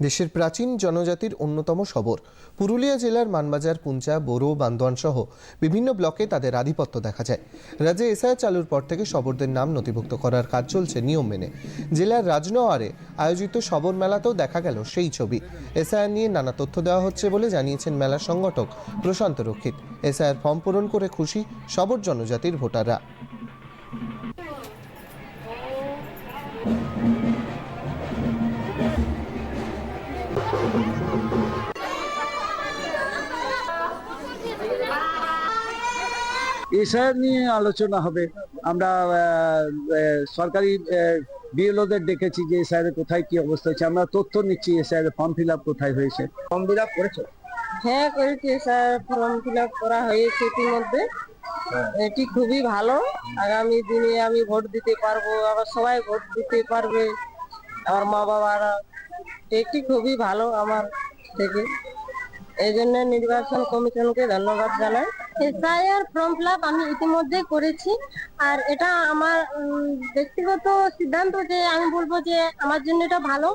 দেশের প্রাচীন জনজাতির অন্যতম শবর। পুরুলিয়া জেলার মানবাজার, পুঞ্চা, বোরো বান্দোয়ান সহ বিভিন্ন ব্লকে তাদের আধিপত্য দেখা যায়। রাজ্যে এসআইআর চালুর পর থেকে শবরদের নাম নথিভুক্ত করার কাজ চলছে নিয়ম মেনে। জেলার রাজনওয়ারে আয়োজিত শবর মেলাতেও দেখা গেল সেই ছবি। এসআইআর নিয়ে নানা তথ্য দেওয়া হচ্ছে বলে জানিয়েছেন মেলার সংগঠক প্রশান্ত রক্ষিত। এসআইআর ফর্ম পূরণ করে খুশি শবর জনজাতির ভোটাররা। এসআইআর নিয়ে আলোচনা হবে। আমরা সরকারি বিএলওদের ডেকেছি যে এসআইআর কোথায় কি অবস্থা হচ্ছে আমরা তথ্য নিচ্ছি এসআইআর ফর্ম ফিল আপ কোথায় হয়েছে। ফর্ম ফিল আপ করেছ? হ্যাঁ করেছি। স্যার ফর্ম ফিল আপ করা হয়েছে ইতিমধ্যে। এটি খুবই ভালো। আগামী দিনে আমি ভোট দিতে পারব আবার সবাই ভোট দিতে পারবে। আমার মা বাবারা এটি খুবই ভালো আমার থেকে। এই জন্য নির্বাচন কমিশনকে ধন্যবাদ জানাই। এসআইআর ফর্ম ফিল আমি ইতিমধ্যে করেছি। আর এটা আমার ব্যক্তিগত সিদ্ধান্ত যে আমি বলব যে আমার জন্য এটা ভালো।